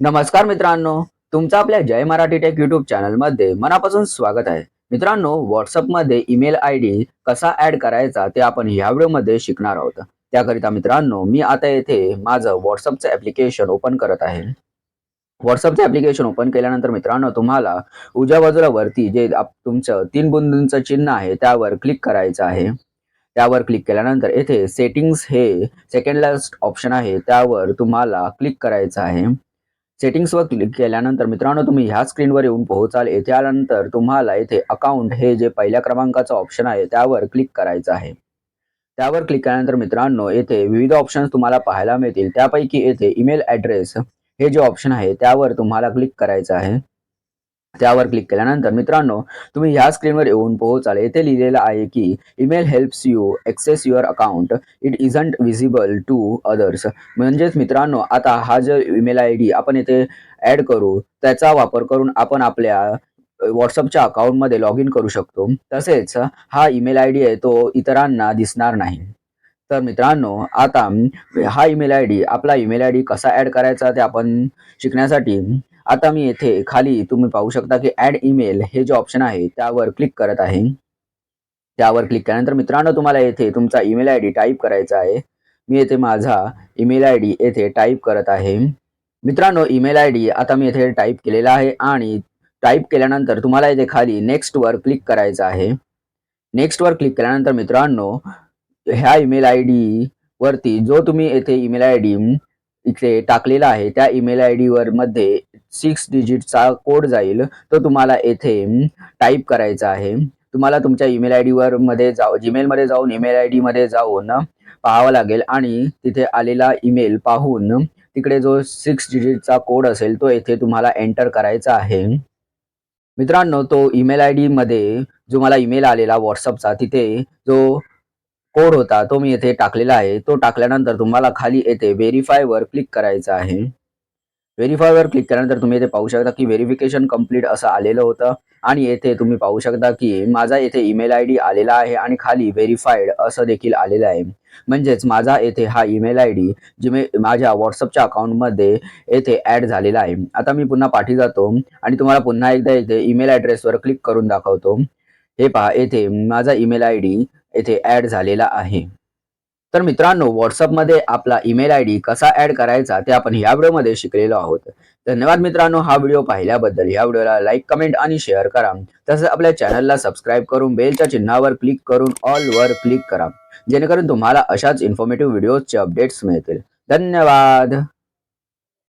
नमस्कार मित्रांनो तुमचं आपल्या जय मराठी टेक युट्यूब चॅनलमध्ये मनापासून स्वागत आहे. मित्रांनो व्हॉट्सअपमध्ये ईमेल आय डी कसा ऍड करायचा ते आपण ह्या व्हिडिओमध्ये शिकणार आहोत. त्याकरिता मित्रांनो मी आता येथे माझं व्हॉट्सअपचं ऍप्लिकेशन ओपन करत आहे. व्हॉट्सअपचं ऍप्लिकेशन ओपन केल्यानंतर मित्रांनो तुम्हाला उजव्या बाजूला वरती जे तुमचं तीन बुंदूंचं चिन्ह आहे त्यावर क्लिक करायचं आहे. त्यावर क्लिक केल्यानंतर येथे सेटिंग्स हे सेकंड लास्ट ऑप्शन आहे त्यावर तुम्हाला क्लिक करायचं आहे. सेटिंग्सवर क्लिक केल्यानंतर मित्रांनो तुम्ही ह्या स्क्रीनवर येऊन पोहोचाल. येथे आल्यानंतर तुम्हाला येथे अकाउंट हे जे पहिल्या क्रमांकाचं ऑप्शन आहे त्यावर क्लिक करायचं आहे. त्यावर क्लिक केल्यानंतर मित्रांनो येथे विविध ऑप्शन्स तुम्हाला पाहायला मिळतील. त्यापैकी येथे ईमेल ॲड्रेस हे जे ऑप्शन आहे त्यावर तुम्हाला क्लिक करायचं आहे. त्यावर क्लिक केल्यानंतर मित्रांनो तुम्ही ह्या स्क्रीनवर येऊन पोहोचाल. येथे लिहिलेलं आहे की email helps you access your account it isn't visible to others म्हणजेच मित्रांनो आता हा जो ईमेल आय डी आपण येथे ऍड करू त्याचा वापर करून आपण आपल्या व्हॉट्सअपच्या अकाउंटमध्ये लॉग इन करू शकतो. तसेच हा ईमेल आय डी आहे तो इतरांना दिसणार नाही. तर मित्रांनो आता हा ईमेल आय डी आपला ईमेल आय डी कसा ऍड करायचा ते आपण शिकण्यासाठी आता मी येथे खाली तुम्ही पाहू शकता की ऍड ईमेल हे जे ऑप्शन आहे त्यावर क्लिक करत आहे. त्यावर क्लिक केल्यानंतर मित्रांनो तुम्हाला येथे तुमचा ईमेल आय डी टाईप करायचा आहे. मी येथे माझा ईमेल आय डी येथे टाईप करत आहे. मित्रांनो ईमेल आय डी आता मी येथे टाईप केलेला आहे आणि टाईप केल्यानंतर तुम्हाला येथे खाली नेक्स्ट वर क्लिक करायचं आहे. नेक्स्ट वर क्लिक केल्यानंतर मित्रांनो ह्या ईमेल आय डी वरती जो तुम्ही येथे ईमेल आय डी इथे टाकलेला आहे. त्या ईमेल आय डी वर मध्ये सिक्स डिजिटचा कोड जाईल. तो तुम्हाला येथे टाईप करायचा आहे. तुम्हाला तुमच्या ईमेल आय डीवर मध्ये जाऊ जीमेलमध्ये जाऊन ईमेल आय डी मध्ये जाऊन पाहावं लागेल. आणि तिथे आलेला ईमेल पाहून तिकडे जो सिक्स डिजिटचा कोड असेल तो येथे तुम्हाला एंटर करायचा आहे. मित्रांनो तो ईमेल आय डी मध्ये जो मला ईमेल आलेला व्हॉट्सअपचा तिथे जो कोड होता तो मी येथे टाकलेला आहे. तो टाकल्यानंतर तुम्हाला खाली येथे व्हेरीफाय वर क्लिक करायचं आहे. व्हेरीफाय वर क्लिक केल्यानंतर तुम्ही येथे पाहू शकता की व्हेरिफिकेशन कंप्लीट असं आलेलं होतं. आणि येथे तुम्ही पाहू शकता की माझा येथे ईमेल आय डी आलेला आहे आणि खाली व्हेरीफाईड असं देखील आलेलं आहे. म्हणजेच माझा येथे हा ईमेल आय डी जिमे माझ्या व्हॉट्सअपच्या अकाउंटमध्ये येथे ऍड झालेला आहे. आता मी पुन्हा पाठी जातो आणि तुम्हाला पुन्हा एकदा येथे ईमेल ॲड्रेसवर क्लिक करून दाखवतो. हे पहा येथे माझा ईमेल आय डी येथे ऍड झालेला आहे. तर मित्रांनो व्हॉट्सअपमध्ये आपला ईमेल आय डी कसा ऍड करायचा ते आपण या व्हिडिओमध्ये शिकलेलो आहोत. धन्यवाद मित्रांनो हा व्हिडिओ पाहिल्याबद्दल. या व्हिडिओला लाईक कमेंट आणि शेअर करा. तसंच आपल्या चॅनलला सबस्क्राईब करून बेलच्या चिन्हावर क्लिक करून ऑल वर क्लिक करा. जेणेकरून तुम्हाला अशाच इन्फॉर्मेटिव्ह व्हिडिओजचे अपडेट्स मिळतील. धन्यवाद!